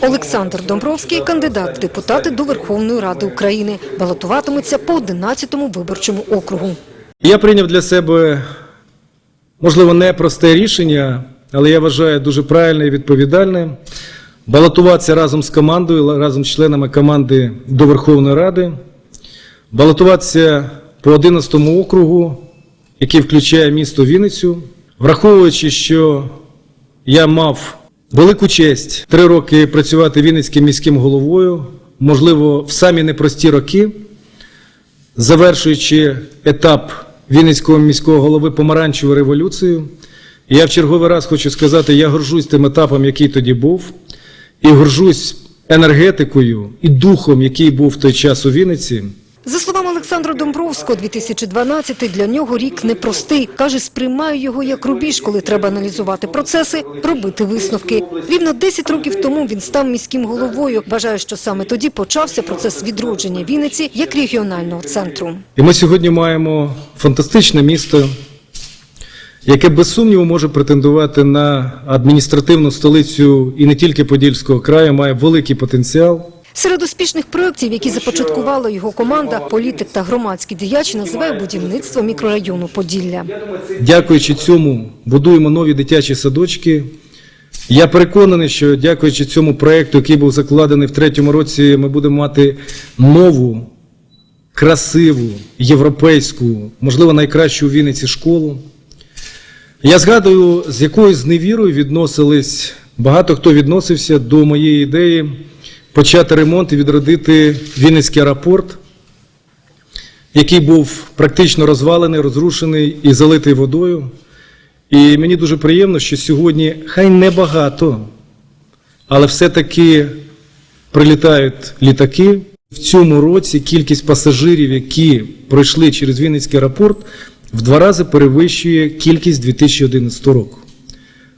Олександр Домбровський – кандидат в депутати до Верховної Ради України. Балотуватиметься по 11-му виборчому округу. Я прийняв для себе, можливо, непросте рішення, але я вважаю дуже правильне і відповідальне балотуватися разом з командою, разом з членами команди до Верховної Ради, балотуватися по 11 округу, який включає місто Вінницю, враховуючи, що я мав велику честь три роки працювати Вінницьким міським головою, можливо, в самі непрості роки завершуючи етап Вінницького міського голови помаранчевою революцією. І я в черговий раз хочу сказати, я горжусь тим етапом, який тоді був, і горжусь енергетикою і духом, який був в той час у Вінниці. За словами Олександра Домбровського, 2012 для нього рік непростий. Каже, сприймаю його як рубіж, коли треба аналізувати процеси, робити висновки. Рівно 10 років тому він став міським головою. Вважає, що саме тоді почався процес відродження Вінниці як регіонального центру. І ми сьогодні маємо фантастичне місто, яке без сумніву може претендувати на адміністративну столицю і не тільки Подільського краю, має великий потенціал. Серед успішних проєктів, які започаткувала його команда, політик та громадський діяч називає будівництво мікрорайону Поділля. Дякуючи цьому, будуємо нові дитячі садочки. Я переконаний, що дякуючи цьому проєкту, який був закладений в третьому році, ми будемо мати нову, красиву, європейську, можливо, найкращу у Вінниці школу. Я згадую, з якою зневірою відносились, багато хто відносився до моєї ідеї почати ремонт і відродити Вінницький аеропорт який був практично розвалений, розрушений і залитий водою. І мені дуже приємно, що сьогодні, хай небагато, але все-таки прилітають літаки. В цьому році кількість пасажирів, які пройшли через Вінницький аеропорт, в два рази перевищує кількість 2011 року.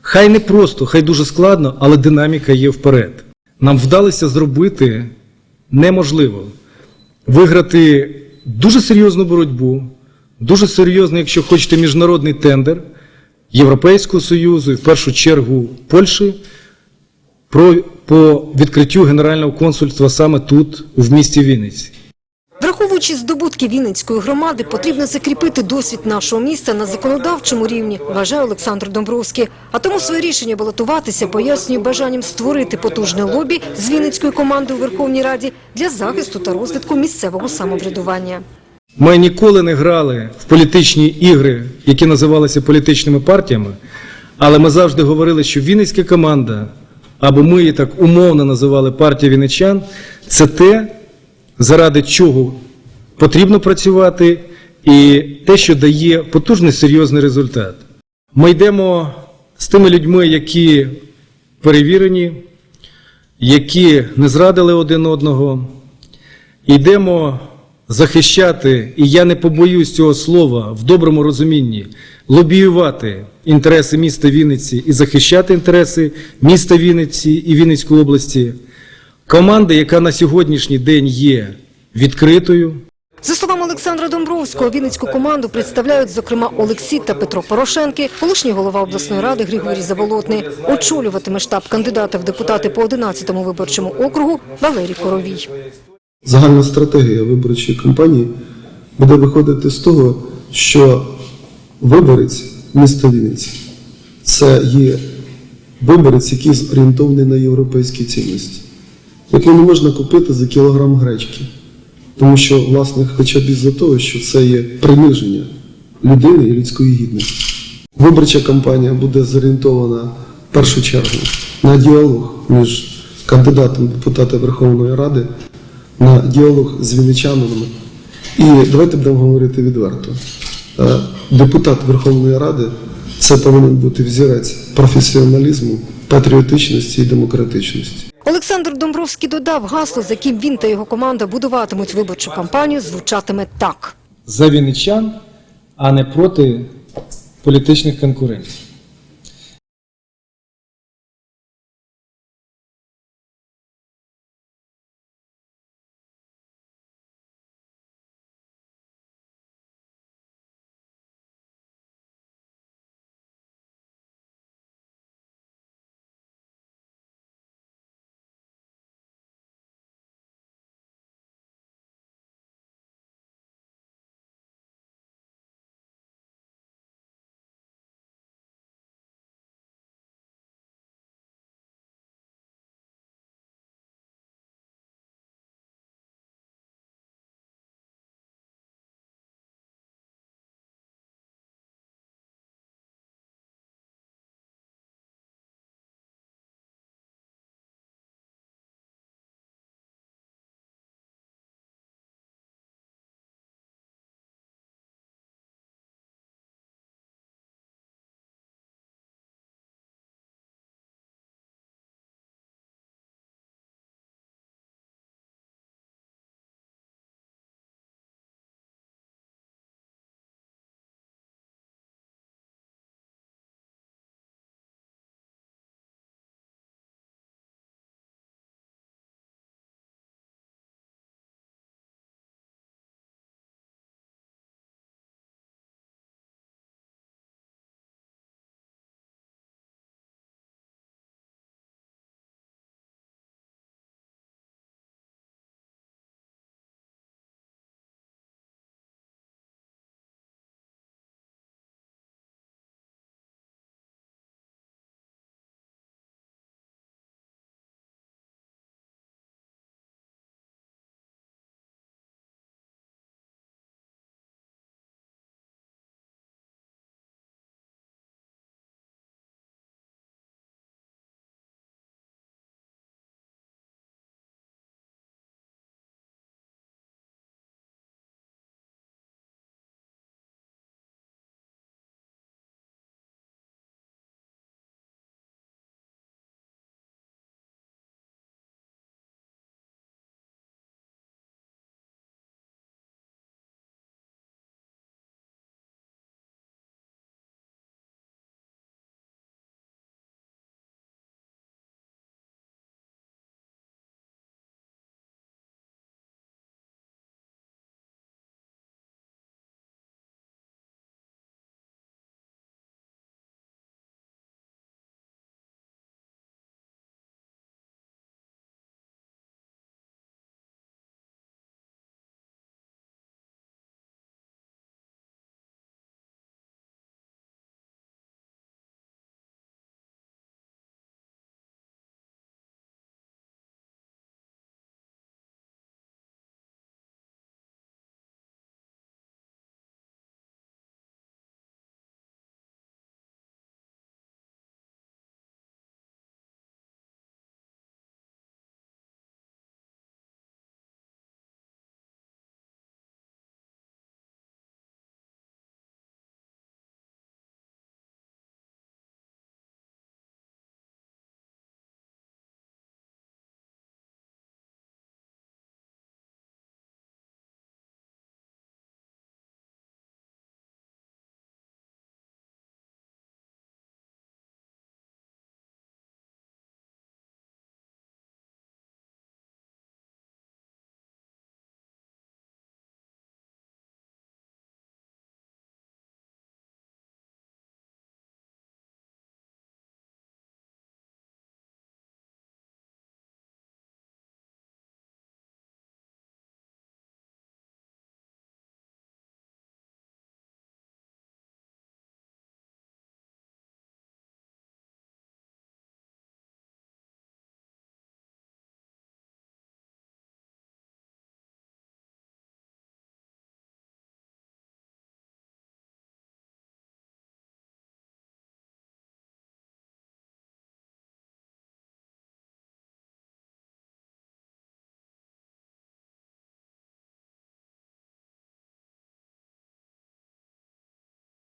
Хай не просто, хай дуже складно, але динаміка є вперед. Нам вдалося зробити неможливо виграти дуже серйозну боротьбу, дуже серйозний, якщо хочете, міжнародний тендер Європейського Союзу і в першу чергу Польщі про, по відкриттю Генерального консульства саме тут, в місті Вінниці. Враховуючи здобутки Вінницької громади, потрібно закріпити досвід нашого міста на законодавчому рівні, вважає Олександр Домбровський. А тому своє рішення балотуватися пояснює бажанням створити потужне лобі з Вінницькою командою у Верховній Раді для захисту та розвитку місцевого самоврядування. Ми ніколи не грали в політичні ігри, які називалися політичними партіями, але ми завжди говорили, що Вінницька команда, або ми її так умовно називали партія вінничан, це те, заради чого потрібно працювати, і те, що дає потужний серйозний результат. Ми йдемо з тими людьми, які перевірені, які не зрадили один одного. Йдемо захищати, і я не побоюсь цього слова в доброму розумінні, лобіювати інтереси міста Вінниці і захищати інтереси міста Вінниці і Вінницької області. Команда, яка на сьогоднішній день є відкритою, За словами Олександра Домбровського, Вінницьку команду представляють, зокрема, Олексій та Петро Порошенки, колишній голова обласної ради Григорій Заволотний. Очолюватиме штаб кандидата в депутати по 11-му виборчому округу Валерій Коровій. Загальна стратегія виборчої кампанії буде виходити з того, що виборець міста Вінниці це є виборець, який зорієнтований на європейські цінності, який не можна купити за кілограм гречки. Тому що, власне, хоча б із-за того, що це є приниження людини і людської гідності. Виборча кампанія буде зорієнтована в першу чергу на діалог між кандидатом в депутати Верховної Ради, на діалог з вінничанами. І давайте будемо говорити відверто. Е, Депутат Верховної Ради це повинен бути взірець професіоналізму, патріотичності і демократичності. Олександр Домбровський додав, гасло, з яким він та його команда будуватимуть виборчу кампанію, звучатиме так. за вінничан, а не проти політичних конкурентів.